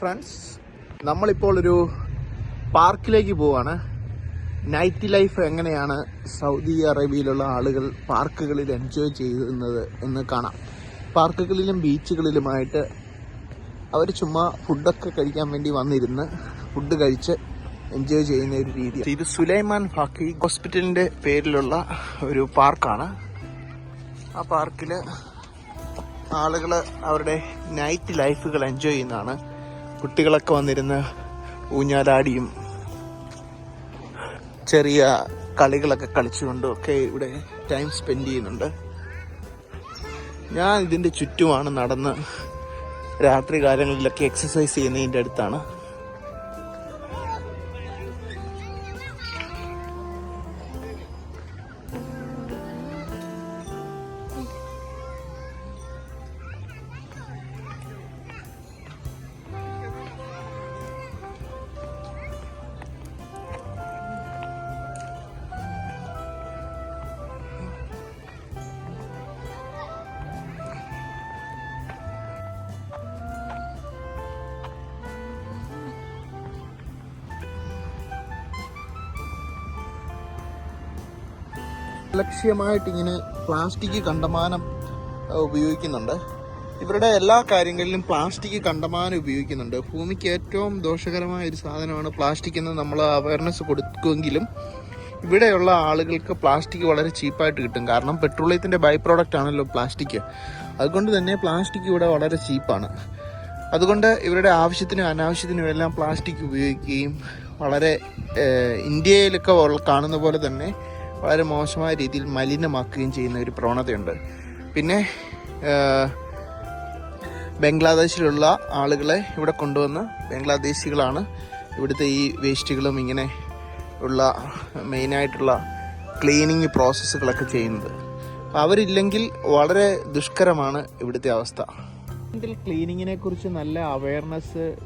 Friends നമ്മളിപ്പോൾ ഒരു പാർക്കിലേക്ക് പോവാണ്. നൈറ്റ് ലൈഫ് എങ്ങനെയാണ് സൗദി അറേബ്യയിലുള്ള ആളുകൾ പാർക്കുകളിൽ എൻജോയ് ചെയ്യുന്നത് എന്ന് കാണാം. പാർക്കുകളിലും ബീച്ചുകളിലുമായിട്ട് അവർ ചുമ്മാ ഫുഡൊക്കെ കഴിക്കാൻ വേണ്ടി വന്നിരുന്ന് ഫുഡ് കഴിച്ച് എൻജോയ് ചെയ്യുന്ന ഒരു രീതി ഇത് സുലൈമാൻ ഫാക്കി ഹോസ്പിറ്റലിന്റെ പേരിലുള്ള ഒരു പാർക്കാണ്. ആ പാർക്കിൽ ആളുകൾ അവരുടെ നൈറ്റ് ലൈഫുകൾ എൻജോയ് ചെയ്യുന്നതാണ്. കുട്ടികളൊക്കെ വന്നിരുന്ന് ഊഞ്ഞാലാടിയും ചെറിയ കളികളൊക്കെ കളിച്ചുകൊണ്ടും ഒക്കെ ഇവിടെ ടൈം സ്പെൻഡ് ചെയ്യുന്നുണ്ട്. ഞാൻ ഇതിന്റെ ചുറ്റുമാണ് നടന്ന് രാത്രി കാലങ്ങളിലൊക്കെ എക്സസൈസ് ചെയ്യുന്നതിന്റെ അടുത്താണ്. ലക്ഷ്യമായിട്ട് ഇങ്ങനെ പ്ലാസ്റ്റിക് കണ്ടമാനം ഉപയോഗിക്കുന്നുണ്ട്. ഇവരുടെ എല്ലാ കാര്യങ്ങളിലും പ്ലാസ്റ്റിക് കണ്ടമാനം ഉപയോഗിക്കുന്നുണ്ട്. ഭൂമിക്ക് ഏറ്റവും ദോഷകരമായ ഒരു സാധനമാണ് പ്ലാസ്റ്റിക് എന്ന് നമ്മൾ അവയർനെസ് കൊടുക്കുമെങ്കിലും ഇവിടെയുള്ള ആളുകൾക്ക് പ്ലാസ്റ്റിക് വളരെ ചീപ്പായിട്ട് കിട്ടും. കാരണം പെട്രോളിയത്തിന്റെ ബൈ പ്രോഡക്റ്റ് ആണല്ലോ പ്ലാസ്റ്റിക്. അതുകൊണ്ട് തന്നെ പ്ലാസ്റ്റിക് ഇവിടെ വളരെ ചീപ്പാണ്. അതുകൊണ്ട് ഇവരുടെ ആവശ്യത്തിനും അനാവശ്യത്തിനും എല്ലാം പ്ലാസ്റ്റിക് ഉപയോഗിക്കുകയും വളരെ ഇന്ത്യയിലൊക്കെ കാണുന്ന പോലെ തന്നെ വളരെ മോശമായ രീതിയിൽ മലിനമാക്കുകയും ചെയ്യുന്ന ഒരു പ്രവണതയുണ്ട്. പിന്നെ ബംഗ്ലാദേശിലുള്ള ആളുകളെ ഇവിടെ കൊണ്ടുവന്ന് ബംഗ്ലാദേശികളാണ് ഇവിടുത്തെ ഈ വേസ്റ്റുകളും ഇങ്ങനെ ഉള്ള മെയിനായിട്ടുള്ള ക്ലീനിങ് പ്രോസസ്സുകളൊക്കെ ചെയ്യുന്നത്. അവരില്ലെങ്കിൽ വളരെ ദുഷ്കരമാണ് ഇവിടുത്തെ അവസ്ഥ. ക്ലീനിങ്ങിനെ കുറിച്ച് നല്ല അവയർനെസ്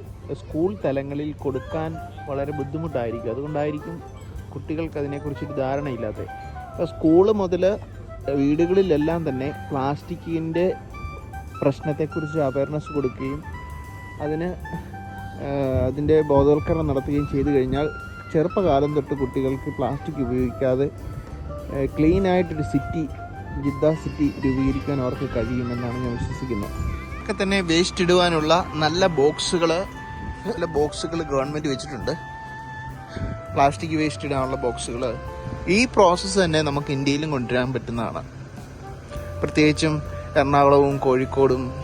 സ്കൂൾ തലങ്ങളിൽ കൊടുക്കാൻ വളരെ ബുദ്ധിമുട്ടായിരിക്കും. അതുകൊണ്ടായിരിക്കും കുട്ടികൾക്ക് അതിനെക്കുറിച്ചൊരു ധാരണയില്ലാത്തത് അപ്പോൾ സ്കൂൾ മുതൽ വീടുകളിലെല്ലാം തന്നെ പ്ലാസ്റ്റിക്കിന്റെ പ്രശ്നത്തെക്കുറിച്ച് അവയർനെസ് കൊടുക്കുകയും അതിന് അതിന്റെ ബോധവൽക്കരണം നടത്തുകയും ചെയ്തു കഴിഞ്ഞാൽ ചെറുപ്പകാലം തൊട്ട് കുട്ടികൾക്ക് പ്ലാസ്റ്റിക് ഉപയോഗിക്കാതെ ക്ലീൻ ആയിട്ടൊരു സിറ്റി ജിദ്ദ സിറ്റി രൂപീകരിക്കാൻ അവർക്ക് കഴിയുമെന്നാണ് ഞാൻ വിശ്വസിക്കുന്നത് ഒക്കെ തന്നെ വേസ്റ്റ് ഇടുവാനുള്ള നല്ല ബോക്സുകൾ നല്ല ബോക്സുകൾ ഗവൺമെന്റ് വെച്ചിട്ടുണ്ട്. പ്ലാസ്റ്റിക് വേസ്റ്റ് ഇടാനുള്ള ബോക്സുകൾ ഈ പ്രോസസ്സ് തന്നെ നമുക്ക് ഇന്ത്യയിലും കൊണ്ടുവരാൻ പറ്റുന്നതാണ്. പ്രത്യേകിച്ചും എറണാകുളവും കോഴിക്കോടും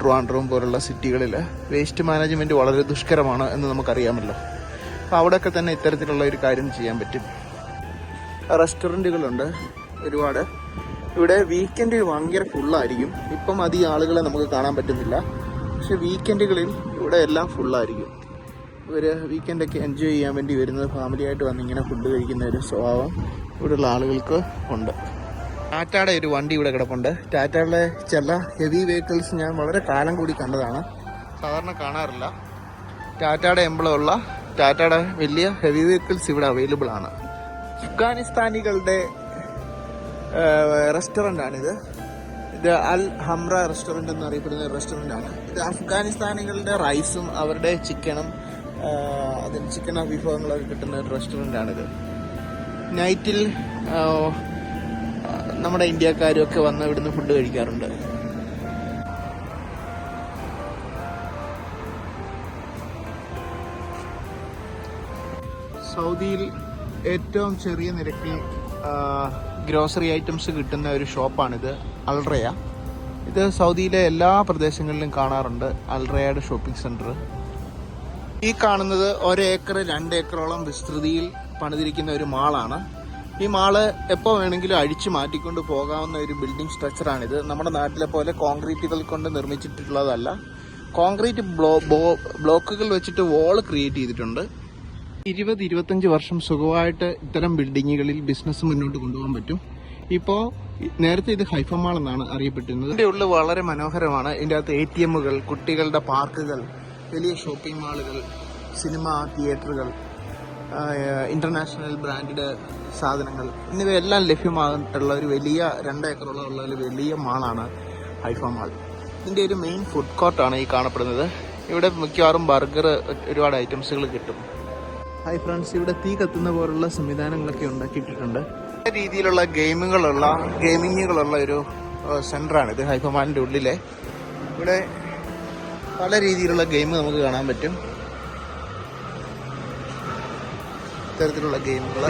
ട്രുവാൻഡ്രവും പോലുള്ള സിറ്റികളിൽ വേസ്റ്റ് മാനേജ്മെന്റ് വളരെ ദുഷ്കരമാണ് എന്ന് നമുക്കറിയാമല്ലോ. അപ്പോൾ അവിടെയൊക്കെ തന്നെ ഇത്തരത്തിലുള്ള ഒരു കാര്യം ചെയ്യാൻ പറ്റും. റെസ്റ്റോറന്റുകളുണ്ട് ഒരുപാട്. ഇവിടെ വീക്കെൻഡിൽ ഭയങ്കര ഫുള്ളായിരിക്കും ഇപ്പം അധികം ആളുകളെ നമുക്ക് കാണാൻ പറ്റുന്നില്ല. പക്ഷെ വീക്കെൻഡുകളിൽ ഇവിടെ എല്ലാം ഫുള്ളായിരിക്കും ഇവർ വീക്കെൻഡൊക്കെ എൻജോയ് ചെയ്യാൻ വേണ്ടി വരുന്നത് ഫാമിലി ആയിട്ട് വന്ന് ഇങ്ങനെ ഫുഡ് കഴിക്കുന്ന ഒരു സ്വഭാവം ഇവിടെയുള്ള ആളുകൾക്ക് ഉണ്ട്. ടാറ്റയുടെ ഒരു വണ്ടി ഇവിടെ കിടപ്പുണ്ട്. ടാറ്റയുടെ ചില ഹെവി വെഹിക്കിൾസ് ഞാൻ വളരെ കാലം കൂടി കണ്ടതാണ്. സാധാരണ കാണാറില്ല. ടാറ്റയുടെ എംബ്ലമുള്ള ടാറ്റയുടെ വലിയ ഹെവി വെഹിക്കിൾസ് ഇവിടെ അവൈലബിൾ ആണ്. അഫ്ഗാനിസ്ഥാനികളുടെ റെസ്റ്റോറന്റ് ആണിത് ഇത്. അൽ ഹംറ റെസ്റ്റോറന്റ് എന്നറിയപ്പെടുന്ന ഒരു റെസ്റ്റോറന്റ് ആണ്. ഇത് അഫ്ഗാനിസ്ഥാനികളുടെ റൈസും അവരുടെ ചിക്കനും അതിന് ചിക്കൻ വിഭവങ്ങളൊക്കെ കിട്ടുന്ന ഒരു റെസ്റ്റോറന്റ് ആണിത്. നൈറ്റിൽ നമ്മുടെ ഇന്ത്യക്കാരും ഒക്കെ വന്ന് ഇവിടുന്ന് ഫുഡ് കഴിക്കാറുണ്ട്. സൗദിയിൽ ഏറ്റവും ചെറിയ നിരക്കിൽ ഗ്രോസറി ഐറ്റംസ് കിട്ടുന്ന ഒരു ഷോപ്പാണിത് അൾറയ ഇത് സൗദിയിലെ എല്ലാ പ്രദേശങ്ങളിലും കാണാറുണ്ട് അൾറയയുടെ ഷോപ്പിംഗ് സെന്റർ ഈ കാണുന്നത് ഒരേക്കർ രണ്ട് ഏക്കറോളം വിസ്തൃതിയിൽ പണിതിരിക്കുന്ന ഒരു മാളാണ്. ഈ മാൾ എപ്പോൾ വേണമെങ്കിലും അഴിച്ചു മാറ്റിക്കൊണ്ട് പോകാവുന്ന ഒരു ബിൽഡിംഗ് സ്ട്രക്ചറാണിത് നമ്മുടെ നാട്ടിലെ പോലെ കോൺക്രീറ്റുകൾ കൊണ്ട് നിർമ്മിച്ചിട്ടുള്ളതല്ല. കോൺക്രീറ്റ് ബ്ലോ ബ്ലോക്കുകൾ വെച്ചിട്ട് വോൾ ക്രിയേറ്റ് ചെയ്തിട്ടുണ്ട്. ഇരുപത് ഇരുപത്തഞ്ച് വർഷം സുഖമായിട്ട് ഇത്തരം ബിൽഡിങ്ങുകളിൽ ബിസിനസ് മുന്നോട്ട് കൊണ്ടുപോകാൻ പറ്റും. ഇപ്പോൾ നേരത്തെ ഇത് ഹൈഫമാൾ എന്നാണ് അറിയപ്പെട്ടിരുന്നത്. ഇതിന്റെ ഉള്ളിൽ വളരെ മനോഹരമാണ്. ഇതിന്റെ അകത്ത് എ ടി എമ്മുകൾ കുട്ടികളുടെ പാർക്കുകൾ വലിയ ഷോപ്പിംഗ് മാളുകൾ സിനിമ തിയേറ്ററുകൾ ഇന്റർനാഷണൽ ബ്രാൻഡഡ് സാധനങ്ങൾ എന്നിവയെല്ലാം ലഭ്യമായിട്ടുള്ള ഒരു വലിയ രണ്ട് ഏക്കറോളം ഉള്ള ഒരു വലിയ മാളാണ് ഹൈഫ മാൾ ഇതിന്റെ ഒരു മെയിൻ ഫുഡ് കോർട്ടാണ് ഈ കാണപ്പെടുന്നത്. ഇവിടെ മിക്കവാറും ബർഗർ ഒരുപാട് ഐറ്റംസുകൾ കിട്ടും. ഹൈ ഫ്രണ്ട്സ് ഇവിടെ തീ കത്തുന്ന പോലുള്ള സംവിധാനങ്ങളൊക്കെ ഉണ്ടാക്കിയിട്ടുണ്ട് പല രീതിയിലുള്ള ഗെയിമുകളുള്ള ഗെയിമിങ്ങുകളുള്ള ഒരു സെന്ററാണ് ഇത് ഹൈഫമാലിന്റെ ഉള്ളിലെ. ഇവിടെ പല രീതിയിലുള്ള ഗെയിം നമുക്ക് കാണാൻ പറ്റും. ഇത്തരത്തിലുള്ള ഗെയിമുകൾ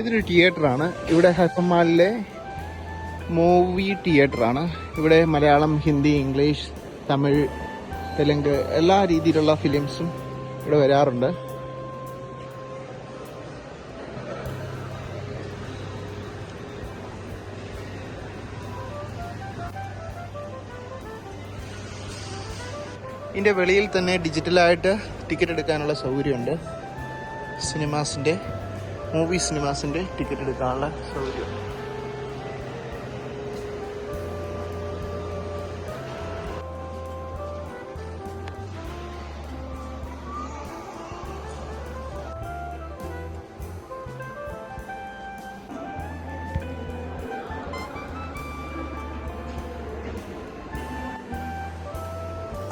ഇതൊരു തിയേറ്ററാണ് ഇവിടെ ഹസമാലിലെ മൂവി തിയേറ്ററാണ് ഇവിടെ മലയാളം ഹിന്ദി ഇംഗ്ലീഷ് തമിഴ് തെലുങ്ക് എല്ലാ രീതിയിലുള്ള ഫിലിംസും ഇവിടെ വരാറുണ്ട്. ഇതിന്റെ വെളിയിൽ തന്നെ ഡിജിറ്റലായിട്ട് ടിക്കറ്റ് എടുക്കാനുള്ള സൗകര്യമുണ്ട്. സിനിമാസിന്റെ മൂവി സിനിമാസിന്റെ ടിക്കറ്റ് എടുക്കാനുള്ള സൗകര്യം.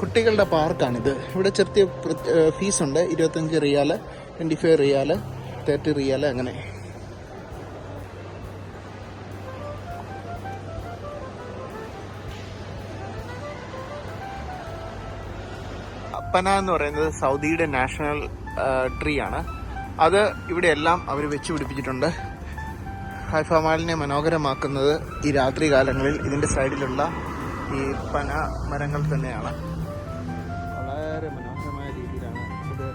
കുട്ടികളുടെ പാർക്കാണിത്. ഇവിടെ ചെറിയ ഫീസുണ്ട്. ഇരുപത്തഞ്ച് റിയാൽ ട്വന്റി ഫൈവ് റിയാൽ. തേർട്ടി റിയാൽ അങ്ങനെ. അപ്പന എന്ന് പറയുന്നത് സൗദിയുടെ നാഷണൽ ട്രീ ആണ് അത് ഇവിടെ എല്ലാം അവർ വെച്ച് പിടിപ്പിച്ചിട്ടുണ്ട്. ഹൈഫമാലിനെ മനോഹരമാക്കുന്നത് ഈ രാത്രി കാലങ്ങളിൽ ഇതിന്റെ സൈഡിലുള്ള ഈ പന മരങ്ങൾ തന്നെയാണ്. വളരെ മനോഹരമായ രീതിയിലാണ് ഇത്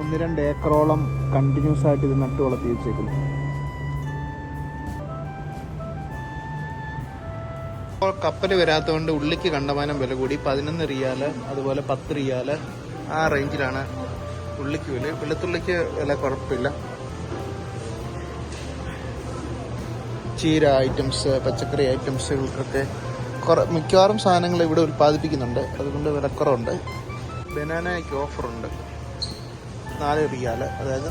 ഒന്ന് രണ്ട് ഏക്കറോളം കണ്ടിന്യൂസ് ആയിട്ട് ഇത് നട്ടു വളർത്തി വെച്ചേക്കുന്നു. ഇപ്പോൾ കപ്പൽ വരാത്തതുകൊണ്ട് ഉള്ളിക്ക് കണ്ടമാനം വില കൂടി. പതിനൊന്ന് റിയാൽ അതുപോലെ പത്ത് റിയാൽ ആ റേഞ്ചിലാണ് ഉള്ളിക്ക് വില. വെളുത്തുള്ളിക്ക് വില കുഴപ്പമില്ല. ചീര ഐറ്റംസ് പച്ചക്കറി ഐറ്റംസുകൾക്കൊക്കെ കുറ മിക്കവാറും സാധനങ്ങൾ ഇവിടെ ഉൽപ്പാദിപ്പിക്കുന്നുണ്ട്. അതുകൊണ്ട് വിലക്കുറവുണ്ട്. ബനാനയ്ക്ക് ഓഫറുണ്ട് നാല് പിയാൽ അതായത്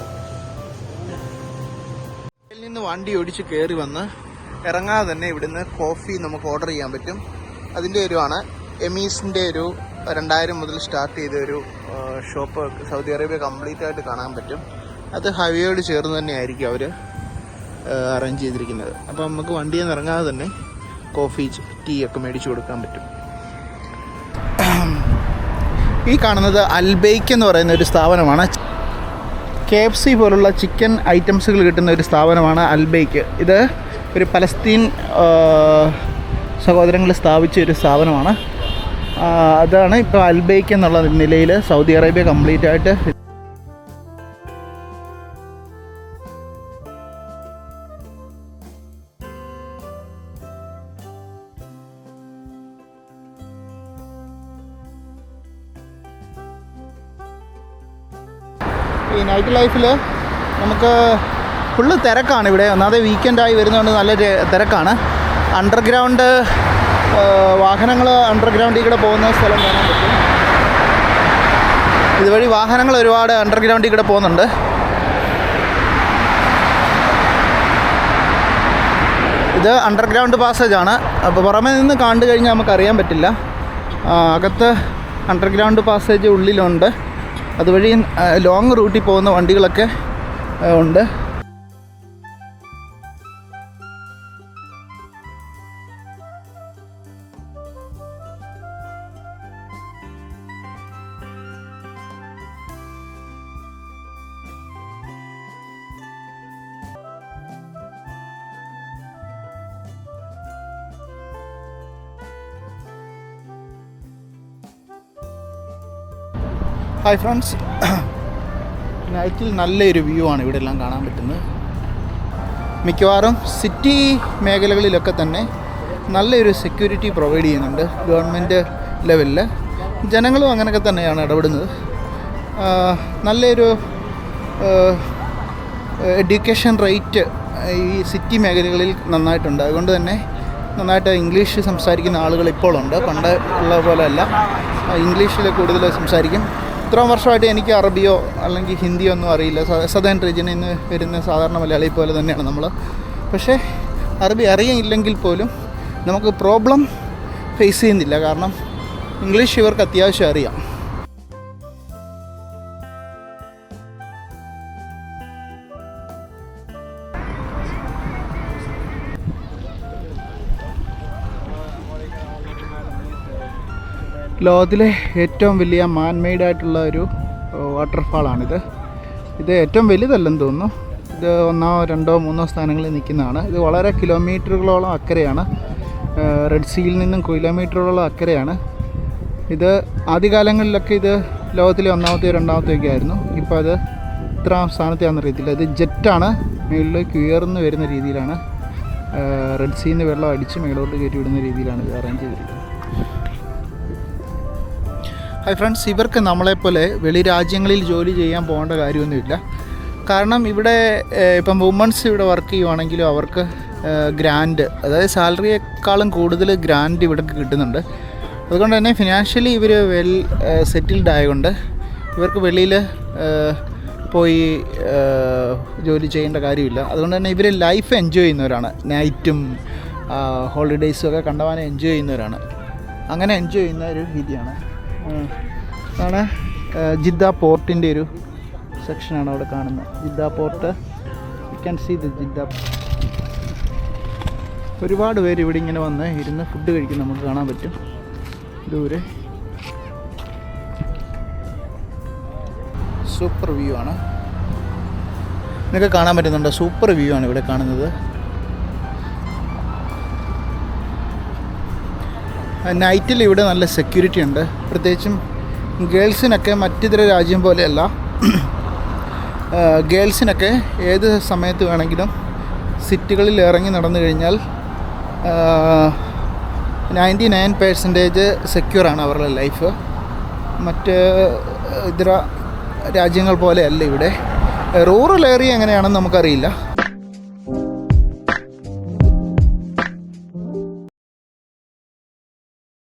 നിന്ന് വണ്ടി ഓടിച്ച് കയറി വന്ന് ഇറങ്ങാതെ തന്നെ ഇവിടുന്ന് കോഫി നമുക്ക് ഓർഡർ ചെയ്യാൻ പറ്റും. അതിന്റെ ഒരു ആണ് എമീസിന്റെ ഒരു രണ്ടായിരം മുതൽ സ്റ്റാർട്ട് ചെയ്ത ഒരു ഷോപ്പ് സൗദി അറേബ്യ കംപ്ലീറ്റ് ആയിട്ട് കാണാൻ പറ്റും. അത് ഹൈവേയോട് ചേർന്ന് തന്നെ ആയിരിക്കും അവർ അറേഞ്ച് ചെയ്തിരിക്കുന്നത്. അപ്പോൾ നമുക്ക് വണ്ടിയിൽ നിന്ന് ഇറങ്ങാതെ തന്നെ കോഫി ടീ ഒക്കെ മേടിച്ചു കൊടുക്കാൻ പറ്റും. ഈ കാണുന്നത് അൽബൈക്ക് എന്ന് പറയുന്ന ഒരു സ്ഥാപനമാണ്. കെ എഫ് സി പോലുള്ള ചിക്കൻ ഐറ്റംസുകൾ കിട്ടുന്ന ഒരു സ്ഥാപനമാണ് അൽബൈക്ക് ഇത് ഒരു പലസ്തീൻ സഹോദരങ്ങൾ സ്ഥാപിച്ച ഒരു സ്ഥാപനമാണ്. അതാണ് ഇപ്പോൾ അൽബൈക്ക് എന്നുള്ള നിലയിൽ സൗദി അറേബ്യ കംപ്ലീറ്റ് ആയിട്ട് ഈ നൈറ്റ് ലൈഫിൽ നമുക്ക് ഫുള്ള് തിരക്കാണ് ഇവിടെ. ഒന്നാമത് വീക്കെൻഡായി വരുന്നതുകൊണ്ട് നല്ല തിരക്കാണ്. അണ്ടർഗ്രൗണ്ട് വാഹനങ്ങൾ അണ്ടർഗ്രൗണ്ടിൽ കൂടെ പോകുന്ന സ്ഥലം കാണാൻ പറ്റും. ഇതുവഴി വാഹനങ്ങൾ ഒരുപാട് അണ്ടർഗ്രൗണ്ടിൽ കൂടെ പോകുന്നുണ്ട്. ഇത് അണ്ടർഗ്രൗണ്ട് പാസേജ് ആണ്. അപ്പോൾ പുറമെ നിന്ന് കണ്ടു കഴിഞ്ഞാൽ നമുക്കറിയാൻ പറ്റില്ല. അകത്ത് അണ്ടർഗ്രൗണ്ട് പാസേജ് ഉള്ളിലുണ്ട്. അതുവഴി ലോങ് റൂട്ടിൽ പോകുന്ന വണ്ടികളൊക്കെ ഉണ്ട്. ഹായ് ഫ്രണ്ട്സ് നൈറ്റിൽ നല്ലൊരു വ്യൂ ആണ് ഇവിടെ എല്ലാം കാണാൻ പറ്റുന്നത്. മിക്കവാറും സിറ്റി മേഖലകളിലൊക്കെ തന്നെ നല്ലൊരു സെക്യൂരിറ്റി പ്രൊവൈഡ് ചെയ്യുന്നുണ്ട് ഗവൺമെന്റ് ലെവലിൽ ജനങ്ങളും അങ്ങനെയൊക്കെ തന്നെയാണ് ഇടപെടുന്നത്. നല്ലൊരു എഡ്യൂക്കേഷൻ റേറ്റ് ഈ സിറ്റി മേഖലകളിൽ നന്നായിട്ടുണ്ട്. അതുകൊണ്ട് തന്നെ നന്നായിട്ട് ഇംഗ്ലീഷ് സംസാരിക്കുന്ന ആളുകൾ ഇപ്പോഴുണ്ട് പണ്ട് ഉള്ള പോലെയല്ല ഇംഗ്ലീഷിൽ കൂടുതൽ സംസാരിക്കും. ഇത്രയും വർഷമായിട്ട് എനിക്ക് അറബിയോ അല്ലെങ്കിൽ ഹിന്ദിയോ ഒന്നും അറിയില്ല. സദേൺ റീജിയനിൽ നിന്ന് വരുന്ന സാധാരണ മലയാളി പോലെ തന്നെയാണ് നമ്മൾ പക്ഷേ അറബി അറിയില്ലെങ്കിൽ പോലും നമുക്ക് പ്രോബ്ലം ഫേസ് ചെയ്യുന്നില്ല. കാരണം ഇംഗ്ലീഷ് ഇവർക്ക് അത്യാവശ്യം അറിയാം. ലോകത്തിലെ ഏറ്റവും വലിയ മാൻമെയ്ഡ് ആയിട്ടുള്ള ഒരു വാട്ടർഫാളാണിത് ഇത് ഏറ്റവും വലുതല്ലെന്ന് തോന്നുന്നു. ഇത് ഒന്നോ രണ്ടോ മൂന്നോ സ്ഥാനങ്ങളിൽ നിൽക്കുന്നതാണ്. ഇത് വളരെ കിലോമീറ്ററുകളോളം അക്കരെയാണ്. റെഡ് സീയിൽ നിന്നും കിലോമീറ്ററുകളോളം അക്കരെയാണ്. ഇത് ആദ്യകാലങ്ങളിലൊക്കെ ഇത് ലോകത്തിലെ ഒന്നാമത്തെയോ രണ്ടാമത്തെയോ ഒക്കെ ആയിരുന്നു. ഇപ്പോൾ അത് ഇത്ര സ്ഥാനത്തെയാണെന്ന് അറിയത്തില്ല. ഇത് ജെറ്റാണ് മുകളിലേക്ക് ഉയർന്നു വരുന്ന രീതിയിലാണ്. റെഡ് സീന്ന് വെള്ളം അടിച്ച് മേളോട്ട് കയറ്റി വിടുന്ന രീതിയിലാണ് ഇത് അറേഞ്ച് ചെയ്തിരിക്കുന്നത്. ഹായ് ഫ്രണ്ട്സ് ഇവർക്ക് നമ്മളെപ്പോലെ വെളി രാജ്യങ്ങളിൽ ജോലി ചെയ്യാൻ പോകേണ്ട കാര്യമൊന്നുമില്ല. കാരണം ഇവിടെ ഇപ്പം വുമൺസ് ഇവിടെ വർക്ക് ചെയ്യുവാണെങ്കിലും അവർക്ക് ഗ്രാൻഡ് അതായത് സാലറിയേക്കാളും കൂടുതൽ ഗ്രാൻഡ് ഇവിടെ കിട്ടുന്നുണ്ട്. അതുകൊണ്ട് തന്നെ ഫിനാൻഷ്യലി ഇവർ വെൽ സെറ്റിൽഡ് ആയതുകൊണ്ട് ഇവർക്ക് വെളിയിൽ പോയി ജോലി ചെയ്യേണ്ട കാര്യമില്ല. അതുകൊണ്ട് തന്നെ ഇവർ ലൈഫ് എൻജോയ് ചെയ്യുന്നവരാണ്. നൈറ്റും ഹോളിഡേയ്സും ഒക്കെ കണ്ടവാനെ എൻജോയ് ചെയ്യുന്നവരാണ്. അങ്ങനെ എൻജോയ് ചെയ്യുന്ന ഒരു രീതിയാണ് ഏഹ്, ജിദ്ദ പോർട്ടിന്റെ ഒരു സെക്ഷനാണ് അവിടെ കാണുന്നത്. Jeddah port. You can see the Jeddah. ഒരുപാട് പേര് ഇവിടെ ഇങ്ങനെ വന്ന് ഇരുന്ന് ഫുഡ് കഴിക്കും നമുക്ക് കാണാൻ പറ്റും. ദൂരെ. സൂപ്പർ വ്യൂ ആണ്. നിങ്ങൾക്ക് കാണാൻ പറ്റുന്നുണ്ട്? സൂപ്പർ വ്യൂ ആണ് ഇവിടെ കാണുന്നത്. നൈറ്റിൽ ഇവിടെ നല്ല സെക്യൂരിറ്റി ഉണ്ട്. പ്രത്യേകിച്ചും ഗേൾസിനൊക്കെ മറ്റിതര രാജ്യം പോലെയല്ല. ഗേൾസിനൊക്കെ ഏത് സമയത്ത് വേണമെങ്കിലും സിറ്റികളിൽ ഇറങ്ങി നടന്നു കഴിഞ്ഞാൽ നയന്റി നയൻ പേഴ്സന്റേജ് സെക്യൂറാണ് അവരുടെ ലൈഫ് മറ്റ് ഇതര രാജ്യങ്ങൾ പോലെയല്ല ഇവിടെ. റൂറൽ ഏരിയ എങ്ങനെയാണെന്ന് നമുക്കറിയില്ല.